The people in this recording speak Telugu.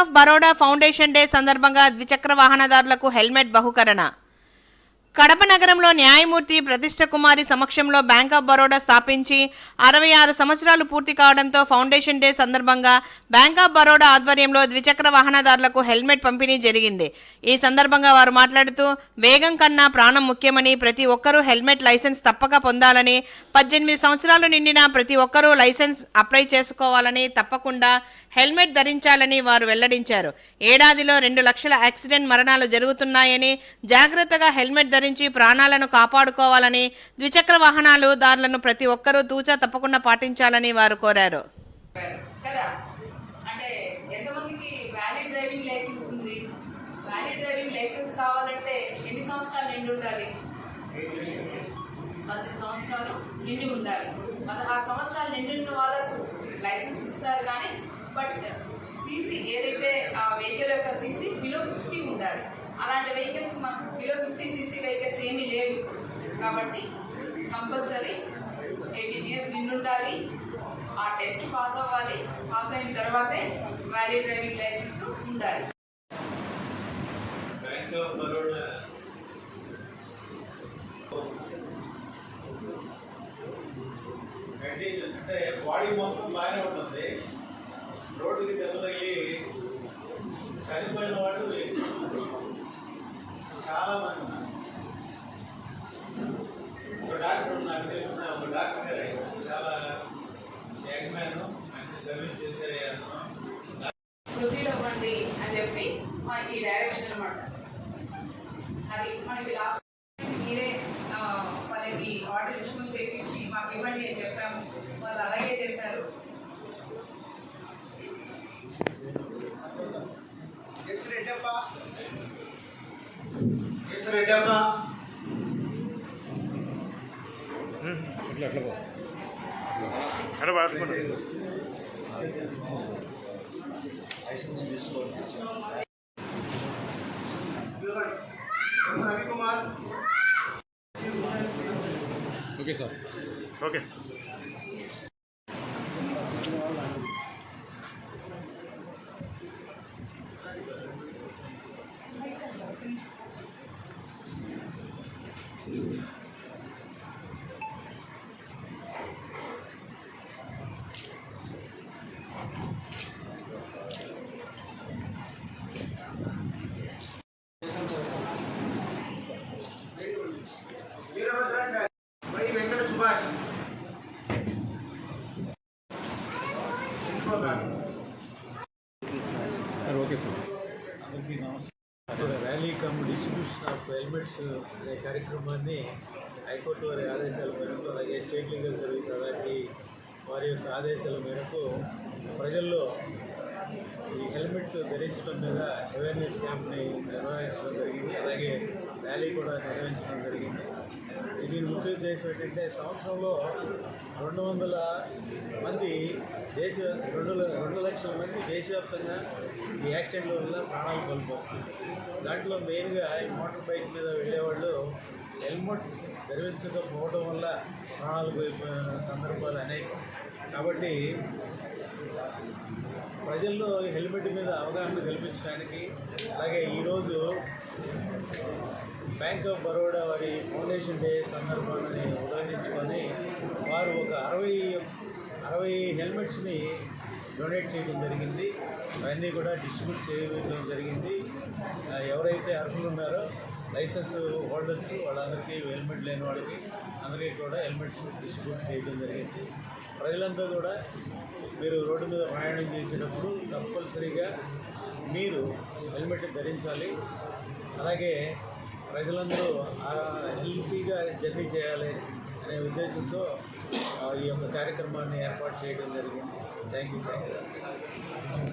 ఆఫ్ బరోడా ఫౌండేషన్ డే సందర్భంగా ద్విచక్ర వాహనదారులకు హెల్మెట్ బహుకరణ. కడప నగరంలో న్యాయమూర్తి ప్రతిష్ట కుమారి సమక్షంలో బ్యాంక్ ఆఫ్ బరోడా స్థాపించి అరవై ఆరు సంవత్సరాలు పూర్తి కావడంతో ఫౌండేషన్ డే సందర్భంగా బ్యాంక్ ఆఫ్ బరోడా ఆధ్వర్యంలో ద్విచక్ర వాహనదారులకు హెల్మెట్ పంపిణీ జరిగింది. ఈ సందర్భంగా వారు మాట్లాడుతూ వేగం కన్నా ప్రాణం ముఖ్యమని ప్రతి ఒక్కరూ హెల్మెట్ లైసెన్స్ తప్పక పొందాలని పద్దెనిమిది సంవత్సరాలు నిండిన ప్రతి ఒక్కరూ లైసెన్స్ అప్లై చేసుకోవాలని తప్పకుండా హెల్మెట్ ధరించాలని వారు వెల్లడించారు. ఏడాదిలో రెండు లక్షల యాక్సిడెంట్ మరణాలు జరుగుతున్నాయని జాగ్రత్తగా హెల్మెట్ ధరించి ప్రాణాలను కాపాడుకోవాలని ద్విచక్ర వాహనాలు దారులను ప్రతి ఒక్కరూ తూచా తప్పకుండా పాటించాలని వారు కోరారు. అంటే ఎంతమందికి వ్యాలిడ్ డ్రైవింగ్ లైసెన్స్ ఉంది? వ్యాలిడ్ డ్రైవింగ్ లైసెన్స్ కావాలంటే ఎన్ని సంవత్సరాలు నిండి ఉండాలి? పద్దెనిమిది సంవత్సరాలు నిండి ఉండాలి. పదహారు సంవత్సరాలు నిండిన వాళ్ళకు లైసెన్స్ ఇస్తారు కానీ బట్ సీసీ ఏదైతే ఆ వెహికల్ యొక్క సీసీ బిలో ఫిఫ్టీ ఉండాలి. అలాంటి బిలో వెహికల్స్ ఏమీ లేవు కాబట్టి కంపల్సరీ ఎయిటీన్ ఇయర్స్ నిన్ను ఉండాలి. ఆ టెస్ట్ పాస్ అవ్వాలి. పాస్ అయిన తర్వాతే వ్యాలిడ్ డ్రైవింగ్ లైసెన్స్ ఉండాలి. బ్యాంక్ ఆఫ్ బరోడా అంటే బాడీ మొత్తం బాగానే ఉంటుంది. రోడ్డుకి దెబ్బ తగిలి చనిపోయిన వాళ్ళు చాలా మంది ఉన్నారు. ఒక డాక్టర్ నాకు తెలిసిన ఒక డాక్టర్ గారు చాలా యంగ్ మ్యాన్ మంచి సర్వీస్ చేసే ప్రొసీడ్ అవ్వండి అని చెప్పి మనకి డైరెక్షన్ అనమాట అది మనకి లాస్ట్ మీరే వాళ్ళకి ఆర్డర్ ఇచ్చుకుని తెప్పించి మాకు ఇవ్వండి అని చెప్పాము. వాళ్ళు అలాగే చేశారు. 쓰레기하나? 응, 이리 와, 이리 와. 이리 와, 이리 와. Okay, sir. Okay. Sir okay sir. అందరికీ నమస్కారం. Rally come distribution of helmets అనే కార్యక్రమాన్ని హైకోర్టు వారి ఆదేశాల మేరకు అలాగే స్టేట్ లీగల్ సర్వీస్ అథారిటీ వారి యొక్క ఆదేశాల మేరకు ప్రజల్లో ఈ హెల్మెట్ ధరించడం మీద అవేర్నెస్ క్యాంప్ని నిర్వహించడం జరిగింది. అలాగే ర్యాలీ కూడా నిర్వహించడం జరిగింది. దీని ముఖ్య ఉద్దేశం ఏంటంటే సంవత్సరంలో రెండు వందల మంది దేశ రెండు ల- రెండు లక్షల మంది దేశవ్యాప్తంగా ఈ యాక్సిడెంట్ల వల్ల ప్రాణాలు కోల్పోతుంది దాంట్లో మెయిన్గా ఈ మోటార్ బైక్ మీద వెళ్ళేవాళ్ళు హెల్మెట్ ధరించకపోవడం వల్ల ప్రాణాలు కోల్పోయిన సందర్భాలు అనేక. కాబట్టి ప్రజల్లో హెల్మెట్ మీద అవగాహన కల్పించడానికి అలాగే ఈరోజు బ్యాంక్ ఆఫ్ బరోడా వారి ఫౌండేషన్ డే సందర్భాన్ని ఉదహరించుకొని వారు ఒక అరవై అరవై హెల్మెట్స్ని డొనేట్ చేయడం జరిగింది. అవన్నీ కూడా డిస్ట్రిబ్యూట్ చేయడం జరిగింది. ఎవరైతే అర్హులు ఉన్నారో లైసెన్స్ హోల్డర్స్ వాళ్ళందరికీ హెల్మెట్ లేని వాళ్ళకి అందరికీ కూడా హెల్మెట్స్ డిస్ట్రిబ్యూట్ చేయడం జరిగింది. ప్రజలంతా కూడా మీరు రోడ్డు మీద ప్రయాణం చేసేటప్పుడు కంపల్సరీగా మీరు హెల్మెట్ ధరించాలి. అలాగే ప్రజలందరూ హెల్తీగా జర్నీ చేయాలి. అనే ఉద్దేశంతో ఆ, ఈ యొక్క కార్యక్రమాన్ని ఏర్పాటు చేయడం జరిగింది. Thank you thank you